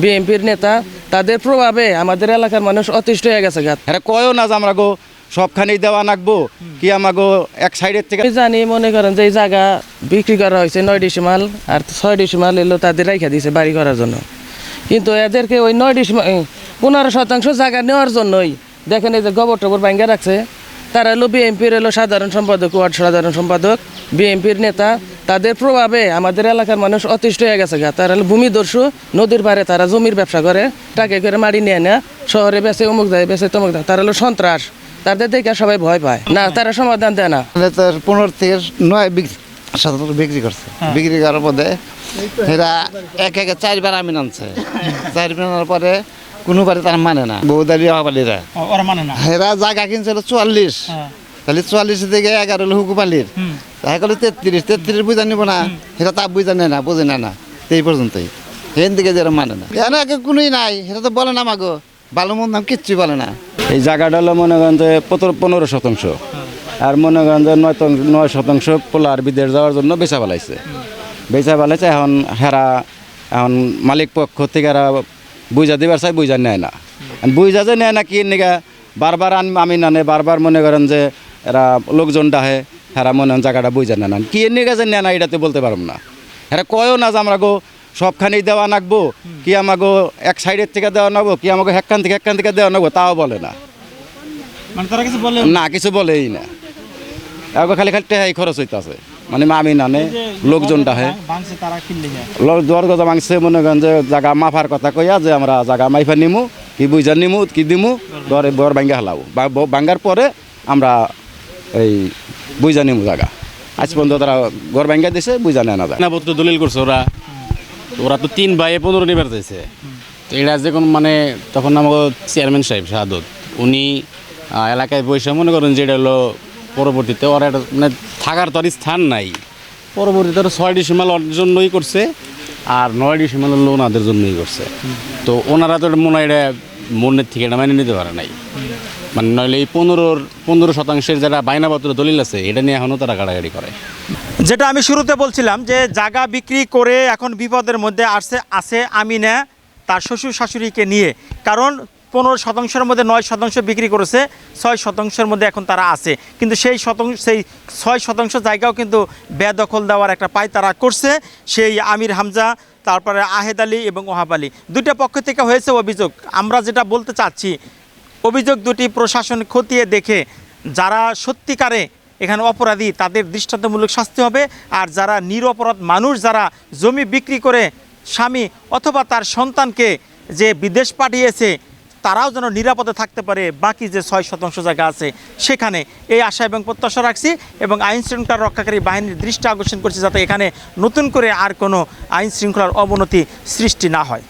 বিএনপির নেতা তাদের প্রভাবে আমাদের এলাকার মানুষ অতিষ্ঠ হয়ে গেছে গা। হ্যাঁ কয়ও না যে আমরা গো সবখানেই দেওয়া নাকবো কি আমাগো এক সাইডের থেকে জানি মনে করেন যে এই জায়গা বিক্রি করা হয়েছে নয় ডিসিমাল আর ছয় ডিসিমাল এলো তাদের রাইখা দিয়েছে বাড়ি করার জন্য। কিন্তু এদেরকে ওই নয় ডিসিমাল পনেরো শতাংশ জায়গা নেওয়ার জন্যই দেখেন এই যে গোবর টবর ভাঙ্গা রাখছে। তারা হলো বিএনপির হলো সাধারণ সম্পাদক ওয়ার্ড সাধারণ সম্পাদক। বিএনপির নেতা তাদের প্রভাবে আমাদের এলাকার মানুষ অতিষ্ঠ হয়ে গেছে গা। তারা হলো ভূমিদস্যু নদীর পারে তারা জমির ব্যবসা করে টাকা করে মারি নিয়ে না শহরে বেছে অমুক যায় বেছে তমুক যায় তারা হলো সন্ত্রাস তাদের দেখে সবাই ভয় পায়। না তারা সমাধান দেয় না। তোর পনেরো থেকে নয় বিক্রি শতাংশ বিক্রি করছে। বিক্রি করার পরে এরা এক একে চারবার আমি আনছে। চারবার আনার পরে কোনোবারে তারা মানে না। বৌদারি হবালিরা ও- ওরা মানে না? হেরা জায়গা কিনছিল চুয়াল্লিশ। হ্যাঁ। তাহলে চুয়াল্লিশ থেকে এগারো হলো হুকুপালির তাই করলে তেত্রিশ তেত্রিশ বুঝা নিব না। সেটা তা বুঝা নেয় না বুঝে না না। এই পর্যন্তই। হেন দিকে যারা মানে না। এখানে একে কোনোই নাই। সেটা তো বলে না মাগো ভালো মন্দ নাম কিচ্ছু বলে না। এই জায়গাটা হলো মনে করেন যে পনেরো পনেরো শতাংশ। আর মনে করেন যে নয় নয় শতাংশ পোলার বিদেশ যাওয়ার জন্য বেচা ফেলাইছে বেচা ফেলাইছে এখন হেরা এখন মালিক পক্ষ থেকে এরা বুঝা দিবার চাই বুঝা নেয় না। বুঝা যে নেয় না কি নিগা বারবার আমি নানে বারবার মনে করেন যে এরা লোকজন ডাহে হেরা মনে হয় জায়গাটা বুঝা নেয় না। কি নিগা যে নেয় না এটাতে বলতে পারব না। হেরা কয়ও না যে আমরা গো সবখানেই দেওয়া নাকবো কি আমাগো এক সাইডের থেকে দেওয়া নাগবো কি আমাকে একখান থেকে একখান থেকে দেওয়া নাগবো তাও বলে না। মানে তারা কিছু বলে? না কিছু বলেই না। এখন খালি খালি টেহাই খরচ হইতাছে। মানে আমি নানে লোকজন ডাহে। ভাঙছে তারা কিনলে যায় লোক দর গজা মাংসে মনে করেন যে জাগা মাফার কথা কইয়া যে আমরা জাগা মাইফা নিমু কি বুঝা নিমু কি দিমু দরে বর ভাঙ্গা হালাবো। ভাঙ্গার পরে আমরা এই বুঝা নিমু জাগা। আজ পর্যন্ত তারা ঘর ভাঙ্গা দিছে বুঝা নেয় না যায়। নাপত্র দলিল করছে ওরা। ওরা তো তিন ভাইয়ে পনেরো নিবার চাইছে তো এটা যে কোন মানে তখন আমাকে চেয়ারম্যান সাহেব শাহাদত উনি এলাকায় বসে মনে করেন যে এটা হলো পরবর্তীতে ওরা একটা মানে থাকার তো আর স্থান নাই। পরবর্তীতে ওরা ছয় ডিসেম্বর ওর জন্যই করছে আর নয় ডিসেম্বর হলো ওনাদের জন্যই করছে। তো ওনারা তো মনে হয় এটা মনের থেকে এটা মেনে নিতে পারে নাই। মানে নইলে এই পনেরোর পনেরো শতাংশের যারা বাইনাপত্র দলিল আছে, এটা নিয়ে এখনও তারা কাড়াকাড়ি করে। যেটা আমি শুরুতে বলছিলাম যে জায়গা বিক্রি করে এখন বিপদের মধ্যে আসছে আছে আমিনা, তার শ্বশুর শাশুড়িকে নিয়ে। কারণ পনেরো শতাংশের মধ্যে নয় শতাংশ বিক্রি করেছে, ছয় শতাংশের মধ্যে এখন তারা আছে। কিন্তু সেই শতাংশ, সেই ছয় শতাংশ জায়গাও কিন্তু বেদখল দেওয়ার একটা পায় তারা করছে। সেই আমির হামজা, তারপরে আহেদ আলী এবং ওহাব আলী। দুইটা পক্ষ থেকে হয়েছে অভিযোগ। আমরা যেটা বলতে চাচ্ছি, অভিযোগ দুটি প্রশাসন খতিয়ে দেখে যারা সত্যিকারে এখানে অপরাধী, তাদের দৃষ্টান্তমূলক শাস্তি হবে। আর যারা নিরপরাধ মানুষ, যারা জমি বিক্রি করে স্বামী অথবা তার সন্তানকে যে বিদেশ পাঠিয়েছে তারাও যেন নিরাপদে থাকতে পারে, বাকি যে ছয় শতাংশ জায়গা আছে সেখানে। এই আশা এবং প্রত্যাশা রাখছি এবং আইন শৃঙ্খলা রক্ষাকারী বাহিনীর দৃষ্টি আকর্ষণ করছি যাতে এখানে নতুন করে আর কোনো আইন শৃঙ্খলার অবনতি সৃষ্টি না হয়।